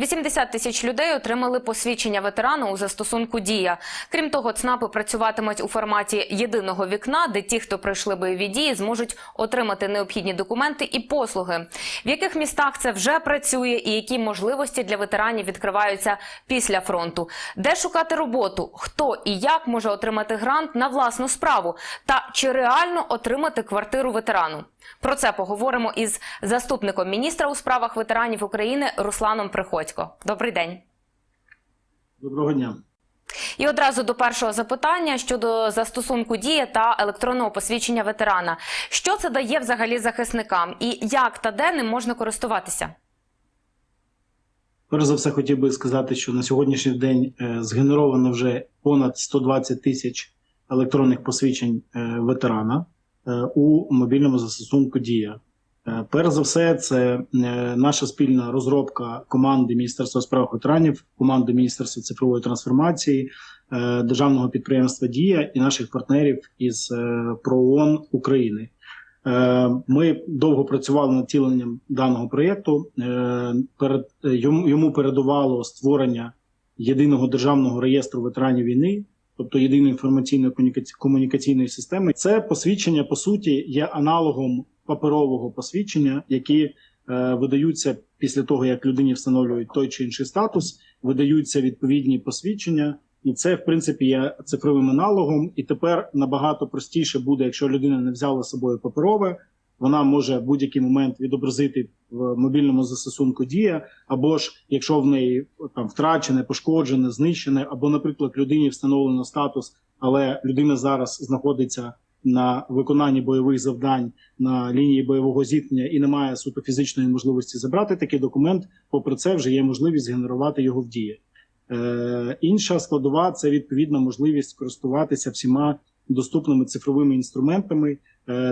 80 тисяч людей отримали посвідчення ветерану у застосунку Дія. Крім того, ЦНАПи працюватимуть у форматі єдиного вікна, де ті, хто пройшли бойові дії, зможуть отримати необхідні документи і послуги. В яких містах це вже працює, і які можливості для ветеранів відкриваються після фронту? Де шукати роботу? Хто і як може отримати грант на власну справу? Та чи реально отримати квартиру ветерану? Про це поговоримо із заступником міністра у справах ветеранів України Русланом Приходько. Добрий день. Доброго дня. І одразу до першого запитання щодо застосунку дія та електронного посвідчення ветерана. Що це дає взагалі захисникам, і як та де ним можна користуватися? Перш за все, хотів би сказати, що на сьогоднішній день е, згенеровано вже понад 120 тисяч електронних посвідчень е, ветерана у мобільному застосунку Дія. Е, Перш за все, це е, наша спільна розробка команди Міністерства у справах ветеранів, команди Міністерства цифрової трансформації, е, державного підприємства Дія і наших партнерів із е, ПРООН України. Е, Ми довго працювали над тіленням даного проєкту. Е, е, йому передувало створення єдиного державного реєстру ветеранів війни, тобто єдиної інформаційної комуніка- комунікаційної системи. Це посвідчення по суті є аналогом паперового посвідчення, які е, видаються після того, як людині встановлюють той чи інший статус, видаються відповідні посвідчення. І це, в принципі, є цифровим аналогом. І тепер набагато простіше буде, якщо людина не взяла з собою паперове, вона може будь-який момент відобразити в мобільному застосунку дія, або ж якщо в неї там втрачене, пошкоджене, знищене, або, наприклад, людині встановлено статус, але людина зараз знаходиться на виконанні бойових завдань на лінії бойового зіткнення і немає суто фізичної можливості забрати такий документ. Попри це, вже є можливість згенерувати його в дії. Е, інша складова це відповідна можливість користуватися всіма доступними цифровими інструментами,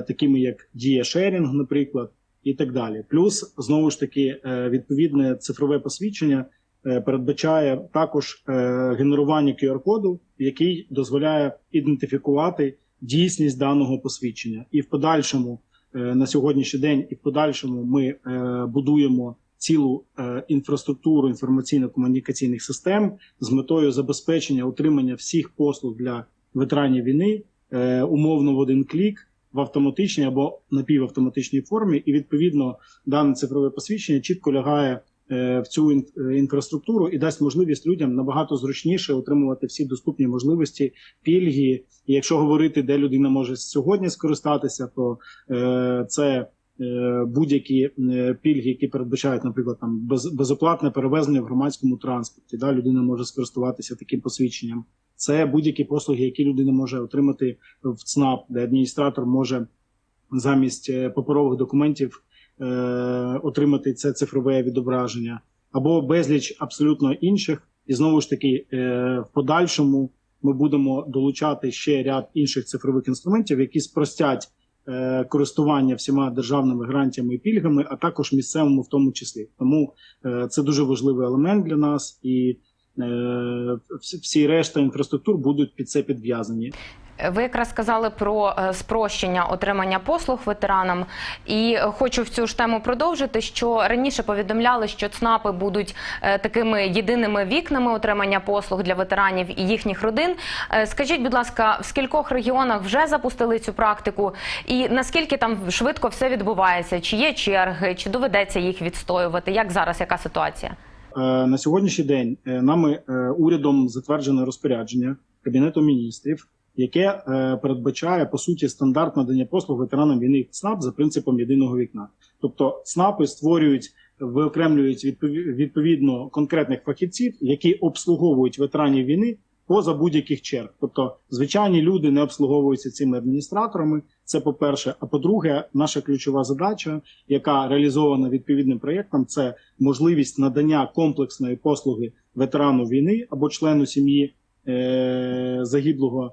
такими як Дія Шерінг, наприклад, і так далі. Плюс знову ж таки е, відповідне цифрове посвідчення е, передбачає також е, генерування QR-коду, який дозволяє ідентифікувати дійсність даного посвідчення, і в подальшому е, на сьогоднішній день, і в подальшому ми е, будуємо цілу е, інфраструктуру інформаційно-комунікаційних систем з метою забезпечення отримання всіх послуг для ветеранів війни е, умовно в один клік в автоматичній або напівавтоматичній формі, і відповідно дане цифрове посвідчення чітко лягає е, в цю е, інфраструктуру і дасть можливість людям набагато зручніше отримувати всі доступні можливості, пільги. І якщо говорити, де людина може сьогодні скористатися, то е, це будь-які е, пільги, які передбачають, наприклад, там без, безоплатне перевезення в громадському транспорті. Да, людина може скористуватися таким посвідченням. Це будь-які послуги, які людина може отримати в ЦНАП, де адміністратор може замість е, паперових документів е, отримати це цифрове відображення, або безліч абсолютно інших. І знову ж таки, е, в подальшому ми будемо долучати ще ряд інших цифрових інструментів, які спростять е, користування всіма державними грантами і пільгами, а також місцевому в тому числі. Тому е, це дуже важливий елемент для нас, і е, всі решта інфраструктур будуть під це підв'язані. Ви якраз сказали про е, спрощення отримання послуг ветеранам, і хочу в цю ж тему продовжити. Що раніше повідомляли, що ЦНАПи будуть е, такими єдиними вікнами отримання послуг для ветеранів і їхніх родин. Е, Скажіть, будь ласка, в скількох регіонах вже запустили цю практику, і наскільки там швидко все відбувається? Чи є черги, чи доведеться їх відстоювати? Як зараз яка ситуація? На сьогоднішній день нами урядом затверджене розпорядження Кабінету міністрів, яке е, передбачає по суті стандарт надання послуг ветеранам війни ЦНАП за принципом єдиного вікна. Тобто ЦНАПи створюють, виокремлюють відпові- відповідно конкретних фахівців, які обслуговують ветеранів війни поза будь-яких черг. Тобто, звичайні люди не обслуговуються цими адміністраторами. Це по перше. А по-друге, наша ключова задача, яка реалізована відповідним проєктом, це можливість надання комплексної послуги ветерану війни або члену сім'ї е- загиблого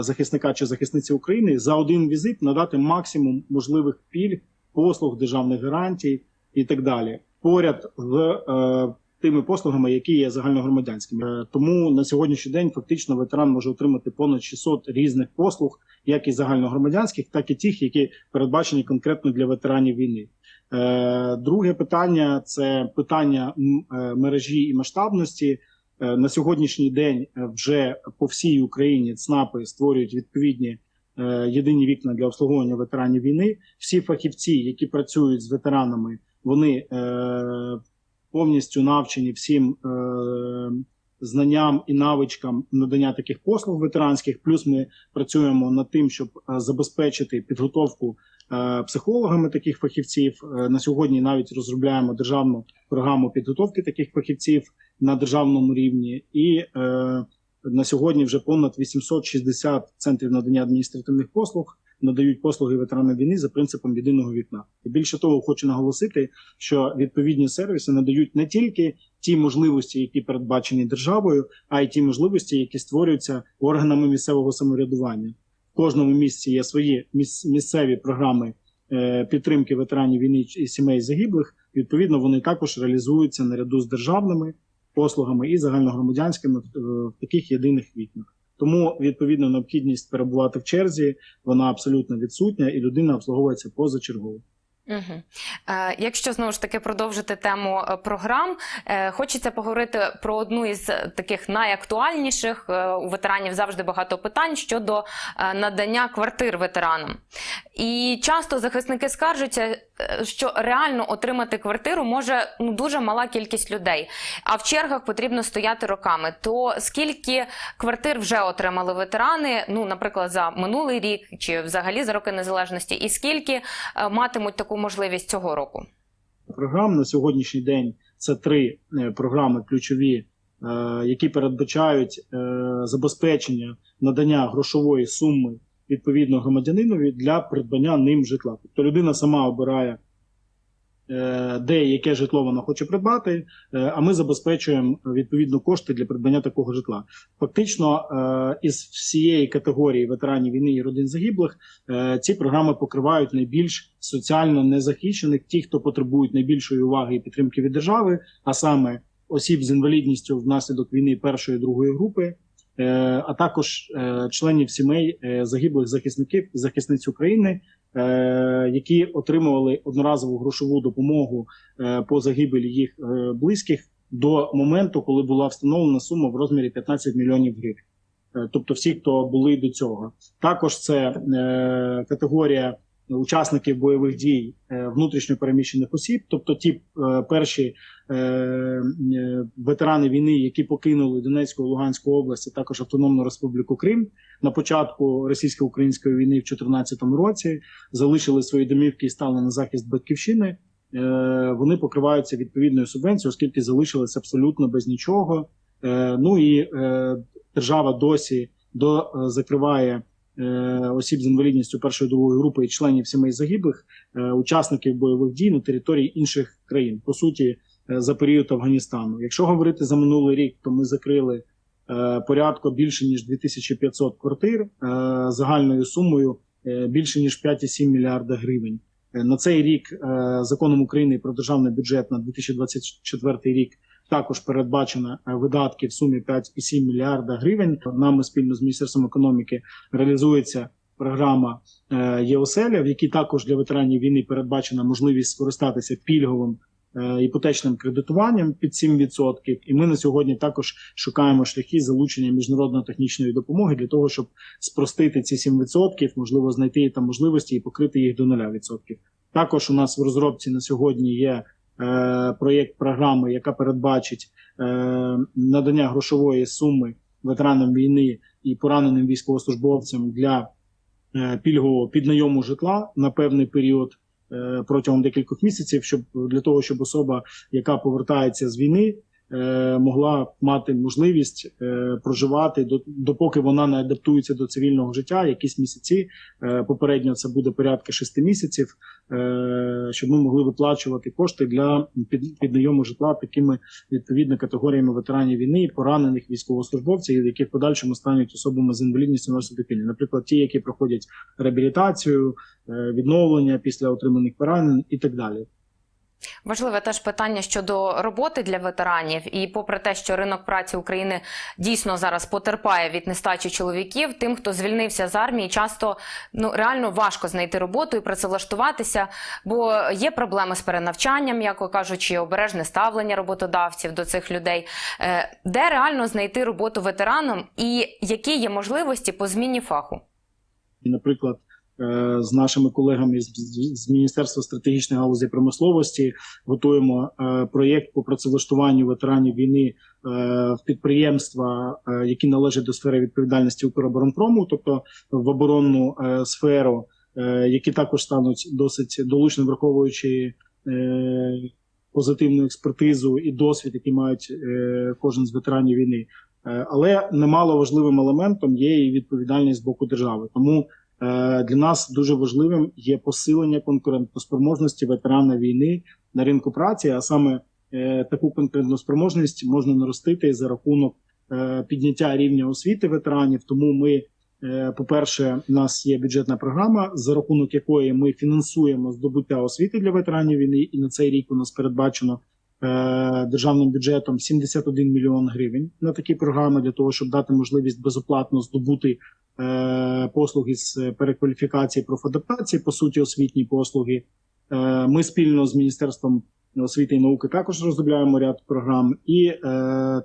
захисника чи захисниці України за один візит надати максимум можливих пільг, послуг, державних гарантій і так далі. Поряд з е- тими послугами, які є загальногромадянськими. Е, Тому на сьогоднішній день фактично ветеран може отримати понад 600 різних послуг, як і загальногромадянських, так і тих, які передбачені конкретно для ветеранів війни. Е, Друге питання це питання е, мережі і масштабності. Е, На сьогоднішній день е, вже по всій Україні ЦНАПи створюють відповідні е, єдині вікна для обслуговування ветеранів війни. Всі фахівці, які працюють з ветеранами, вони повністю навчені всім знанням і навичкам надання таких послуг ветеранських. Плюс ми працюємо над тим, щоб забезпечити підготовку психологами таких фахівців. На сьогодні навіть розробляємо державну програму підготовки таких фахівців на державному рівні, і е, на сьогодні вже понад 860 центрів надання адміністративних послуг надають послуги ветеранам війни за принципом єдиного вікна. І більше того, хочу наголосити, що відповідні сервіси надають не тільки ті можливості, які передбачені державою, а й ті можливості, які створюються органами місцевого самоврядування. В кожному місці є свої місцеві програми е, підтримки ветеранів війни і сімей загиблих. Відповідно, вони також реалізуються наряду з державними послугами і загальногромадянськими в, в таких єдиних вікнах. Тому відповідно необхідність перебувати в черзі вона абсолютно відсутня, і людина обслуговується позачергово. Угу. Е, якщо знову ж таки продовжити тему е, програм, е, хочеться поговорити про одну із таких найактуальніших. Е, у ветеранів завжди багато питань щодо е, надання квартир ветеранам. І часто захисники скаржаться, е, що реально отримати квартиру може ну, дуже мала кількість людей, а в чергах потрібно стояти роками. То скільки квартир вже отримали ветерани, ну, наприклад, за минулий рік чи взагалі за роки незалежності, і скільки е, матимуть таку можливість цього року? програм на сьогоднішній день це три е, програми ключові, е, які передбачають е, забезпечення надання грошової суми відповідно громадянинові для придбання ним житла. Тобто людина сама обирає. Е, Де яке житло вона хоче придбати, е, а ми забезпечуємо е, відповідно кошти для придбання такого житла. Фактично, із всієї категорії ветеранів війни і родин загиблих ці програми покривають найбільш соціально незахищених, ті, хто потребують найбільшої уваги і підтримки від держави, а саме осіб з інвалідністю внаслідок війни першої другої групи, а також членів сімей загиблих захисників і захисниць України, які отримували одноразову грошову допомогу е, по загибелі їх е, близьких до моменту, коли була встановлена сума в розмірі 15 мільйонів гривень. Е, Тобто всі, хто були до цього, також це е, категорія учасників бойових дій е, внутрішньо переміщених осіб, тобто ті е, перші е, ветерани війни, які покинули Донецьку і Луганську область, також Автономну Республіку Крим на початку російсько-української війни в 2014 році, залишили свої домівки і стали на захист батьківщини. Вони покриваються відповідною субвенцією, оскільки залишились абсолютно без нічого. Ну і держава досі до закриває осіб з інвалідністю першої другої групи і членів сімей загиблих, е, учасників бойових дій на території інших країн, по суті, е, за період Афганістану. Якщо говорити за минулий рік, то ми закрили е, порядку більше ніж 2500 квартир е, загальною сумою е, більше ніж 5,7 мільярда гривень. Е, На цей рік е, законом України про державний бюджет на 2024 рік також передбачено е, видатки в сумі 5,7 мільярда гривень. Нами спільно з міністерством економіки реалізується програма ЄОСЕЛЯ, в якій також для ветеранів війни передбачена можливість скористатися пільговим іпотечним кредитуванням під 7%. І ми на сьогодні також шукаємо шляхи залучення міжнародно-технічної допомоги для того, щоб спростити ці 7%, можливо, знайти там можливості і покрити їх до 0%. Також у нас в розробці на сьогодні є е, проєкт програми, яка передбачить е, надання грошової суми ветеранам війни і пораненим військовослужбовцям для е, пільгового піднайому житла на певний період е, протягом декількох місяців, щоб для того, щоб особа, яка повертається з війни, е, могла мати можливість е, проживати до допоки вона не адаптується до цивільного життя, якісь місяці. Е, попередньо це буде порядка шести місяців, е, щоб ми могли виплачувати кошти для піднайому житла такими відповідно категоріями ветеранів війни, поранених військовослужбовців, які в подальшому стануть особами з інвалідністю внаслідок війни. Наприклад, ті, які проходять реабілітацію, е, відновлення після отриманих поранень і так далі. Важливе теж питання щодо роботи для ветеранів. І попри те, що ринок праці України дійсно зараз потерпає від нестачі чоловіків, тим, хто звільнився з армії, часто ну реально важко знайти роботу і працевлаштуватися, бо є проблеми з перенавчанням, м'яко кажучи, обережне ставлення роботодавців до цих людей. Е, Де реально знайти роботу ветеранам і які є можливості по зміні фаху? Наприклад, з нашими колегами з, Міністерства стратегічної галузі промисловості готуємо е, проєкт по працевлаштуванню ветеранів війни е, в підприємства, е, які належать до сфери відповідальності Укроборонпрому, тобто в оборонну е, сферу, е, які також стануть досить долучно враховуючи. е, Позитивну експертизу і досвід, який мають е, кожен з ветеранів війни, Е, але немало важливим елементом є і відповідальність з боку держави. Тому е, для нас дуже важливим є посилення конкурентоспроможності ветерана війни на ринку праці, а саме е, таку конкурентоспроможність можна наростити за рахунок е, підняття рівня освіти ветеранів. Тому ми, е, по-перше, у нас є бюджетна програма, за рахунок якої ми фінансуємо здобуття освіти для ветеранів війни, і на цей рік у нас передбачено е, державним бюджетом 71 мільйон гривень на такі програми для того, щоб дати можливість безоплатно здобути е, послуги з перекваліфікації профадаптації, по суті, освітні послуги. Е, Ми спільно з міністерством освіти і науки також розробляємо ряд програм, і е,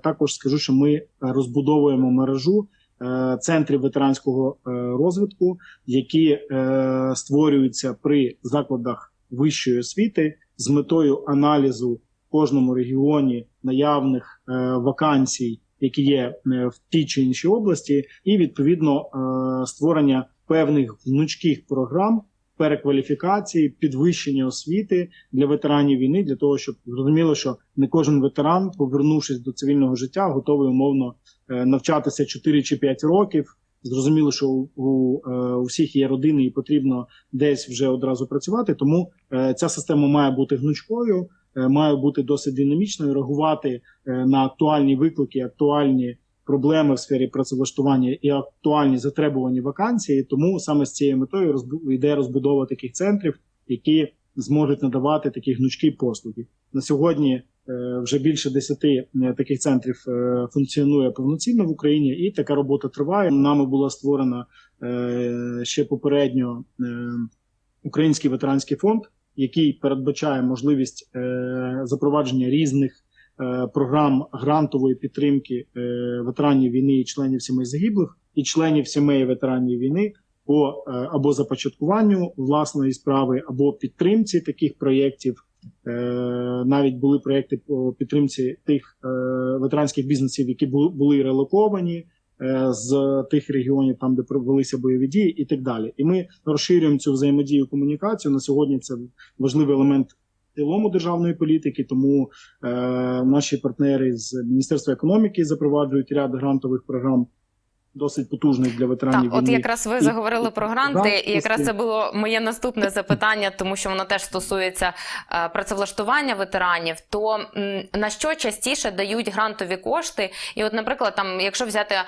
також скажу, що ми розбудовуємо мережу е, центрів ветеранського е, розвитку, які е, створюються при закладах вищої освіти з метою аналізу кожному регіоні наявних е, вакансій, які є е, в тій чи іншій області, і відповідно е, створення певних гнучких програм перекваліфікації, підвищення освіти для ветеранів війни, для того, щоб зрозуміло, що не кожен ветеран, повернувшись до цивільного життя, готовий умовно навчатися 4 чи 5 років. Зрозуміло, що у, у, у всіх є родини і потрібно десь вже одразу працювати. Тому ця система має бути гнучкою, має бути досить динамічною, реагувати е, на актуальні виклики, актуальні проблеми в сфері працевлаштування і актуальні затребувані вакансії. Тому саме з цією метою йде розбудова таких центрів, які зможуть надавати такі гнучкі послуги. На сьогодні е, вже більше десяти е, таких центрів е, функціонує повноцінно в Україні, і така робота триває. Нами була створена е, ще попередньо е, Український ветеранський фонд, який передбачає можливість е, запровадження різних е, програм грантової підтримки е, ветеранів війни і членів сімей загиблих, і членів сімей ветеранів війни по або започаткуванню власної справи, або підтримці таких проєктів. Навіть були проєкти по підтримці тих ветеранських бізнесів, які були релоковані з тих регіонів, там де провелися бойові дії, і так далі. І ми розширюємо цю взаємодію комунікацію. На сьогодні це важливий елемент цілому державної політики. Тому е, наші партнери з Міністерства економіки запроваджують ряд грантових програм. Досить потужних для ветеранів. Так, от якраз ви І- заговорили про гранти, гранти, і якраз це було моє наступне запитання, тому що воно теж стосується е, працевлаштування ветеранів. То м, на що частіше дають грантові кошти? І, от, наприклад, там, якщо взяти е,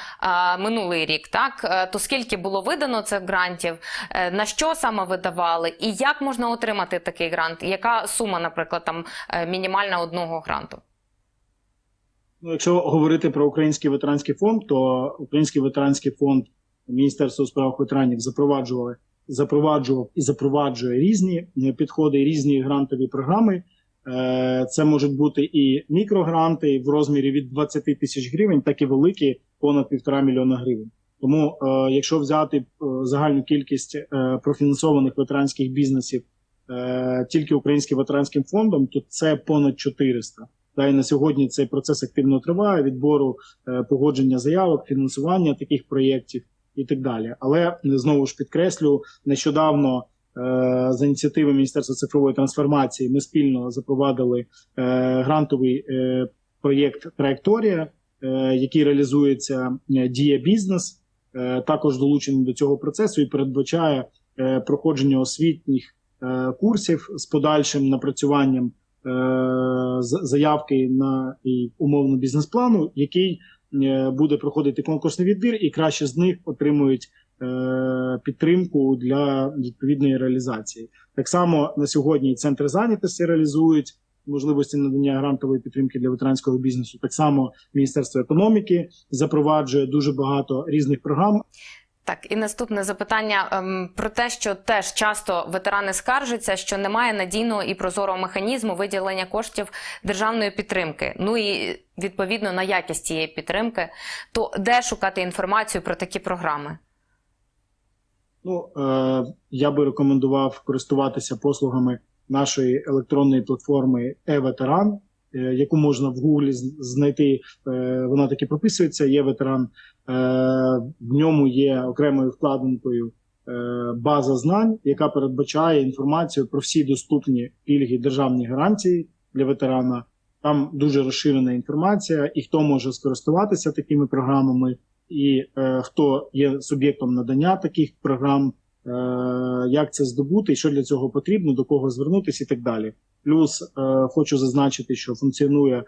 минулий рік, так е, то скільки було видано цих грантів, е, на що саме видавали, і як можна отримати такий грант? Яка сума, наприклад, там е, мінімальна одного гранту? Ну, якщо говорити про український ветеранський фонд, то український ветеранський фонд Міністерства у справах ветеранів запроваджували, запроваджував і запроваджує різні е, підходи, різні грантові програми. Е, Це можуть бути і мікрогранти в розмірі від 20 тисяч гривень, так і великі понад півтора мільйона гривень. Тому, е, якщо взяти загальну кількість профінансованих ветеранських бізнесів тільки українським ветеранським фондом, то це понад 400. Та й на сьогодні цей процес активно триває відбору е, погодження заявок, фінансування таких проєктів і так далі. Але е, знову ж підкреслю, нещодавно е, за ініціативи Міністерства цифрової трансформації ми спільно запровадили грантовий проєкт Траєкторія, який реалізується Дія Бізнес, також долучений до цього процесу і передбачає проходження освітніх курсів з подальшим напрацюванням заявки на умовно бізнес-плану, який е, буде проходити конкурсний відбір, і краще з них отримують е, підтримку для відповідної реалізації. Так само на сьогодні центри зайнятості реалізують можливості надання грантової підтримки для ветеранського бізнесу. Так само Міністерство економіки запроваджує дуже багато різних програм. Так, і наступне запитання ем, про те, що теж часто ветерани скаржаться, що немає надійного і прозорого механізму виділення коштів державної підтримки. Ну і відповідно на якість цієї підтримки. То де шукати інформацію про такі програми? Ну е, я би рекомендував користуватися послугами нашої електронної платформи e-ветеран, е, яку можна в Гуглі знайти. Е, вона таки прописується. Є ветеран. Е, в ньому є окремою вкладинкою е, база знань, яка передбачає інформацію про всі доступні пільги державні гарантії для ветерана. Там дуже розширена інформація, і хто може скористуватися такими програмами, і е, хто є суб'єктом надання таких програм, е, як це здобути, що для цього потрібно, до кого звернутися і так далі. Плюс е, хочу зазначити, що функціонує е,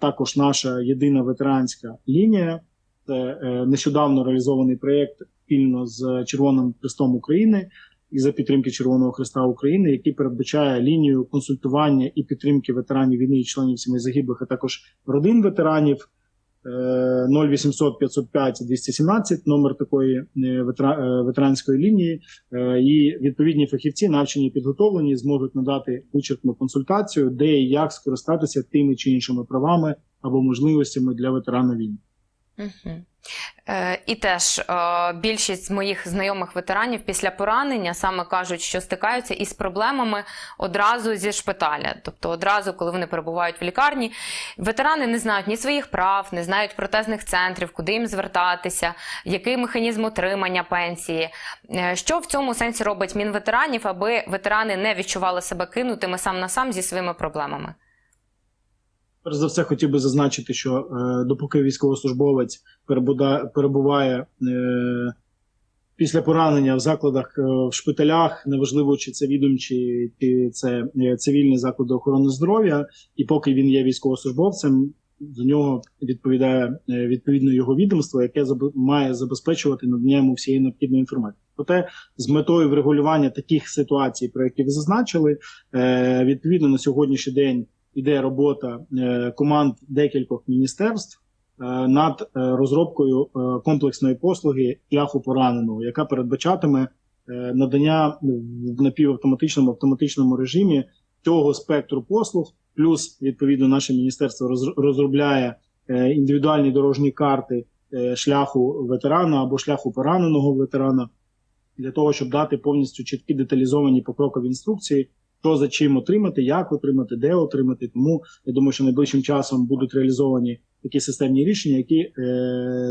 також наша єдина ветеранська лінія. Це е, нещодавно реалізований проєкт спільно з Червоним Хрестом України і за підтримки Червоного Хреста України, який передбачає лінію консультування і підтримки ветеранів війни і членів сімей загиблих, а також родин ветеранів. Е, 0800 505 217 номер такої е, е, ветеранської лінії, Е, і відповідні фахівці, навчені і підготовлені, зможуть надати вичерпну консультацію, де і як скористатися тими чи іншими правами або можливостями для ветерана війни. Угу. Е, і теж е, більшість моїх знайомих ветеранів після поранення саме кажуть, що стикаються із проблемами одразу зі шпиталя. Тобто, одразу, коли вони перебувають в лікарні, ветерани не знають ні своїх прав, не знають протезних центрів, куди їм звертатися, який механізм отримання пенсії. Е, Що в цьому сенсі робить Мінветеранів, аби ветерани не відчували себе кинутими сам на сам зі своїми проблемами? Перш за все, хотів би зазначити, що е, допоки військовослужбовець перебуває е, після поранення в закладах е, в шпиталях, неважливо чи це відомчі, чи це е, цивільні заклади охорони здоров'я, і поки він є військовослужбовцем, за нього відповідає е, відповідно його відомство, яке забе- має забезпечувати надання йому всієї необхідної інформації. Проте з метою врегулювання таких ситуацій, про які ви зазначили, е, відповідно на сьогоднішній день іде робота е, команд декількох міністерств е, над е, розробкою комплексної послуги шляху пораненого, яка передбачатиме надання в напівавтоматичному автоматичному режимі цього спектру послуг. Плюс відповідно наше міністерство розробляє індивідуальні дорожні карти шляху ветерана або шляху пораненого ветерана для того, щоб дати повністю чіткі деталізовані покрокові інструкції, що за чим отримати, як отримати, де отримати. Тому я думаю, що найближчим часом будуть реалізовані такі системні рішення, які е,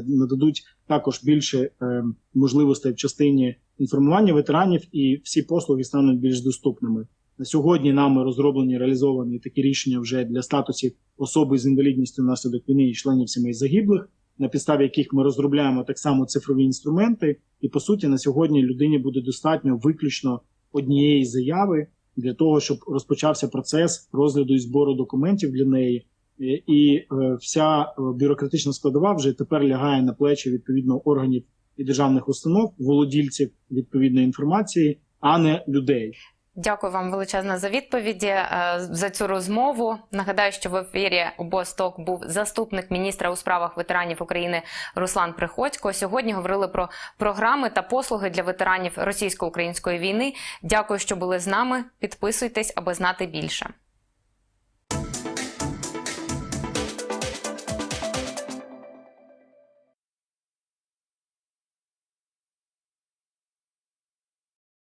нададуть також більше е, можливостей в частині інформування ветеранів, і всі послуги стануть більш доступними. На сьогодні нами розроблені реалізовані такі рішення вже для статусів особи з інвалідністю внаслідок війни і членів сімей загиблих, на підставі яких ми розробляємо так само цифрові інструменти. І по суті, на сьогодні людині буде достатньо виключно однієї заяви для того, щоб розпочався процес розгляду і збору документів для неї. Е, І е, вся е, бюрократична складова вже тепер лягає на плечі відповідно органів і державних установ, володільців відповідної інформації, а не людей. Дякую вам величезно за відповіді е, за цю розмову. Нагадаю, що в ефірі обосток був заступник міністра у справах ветеранів України Руслан Приходько. Сьогодні говорили про програми та послуги для ветеранів російсько-української війни. Дякую, що були з нами. Підписуйтесь, аби знати більше.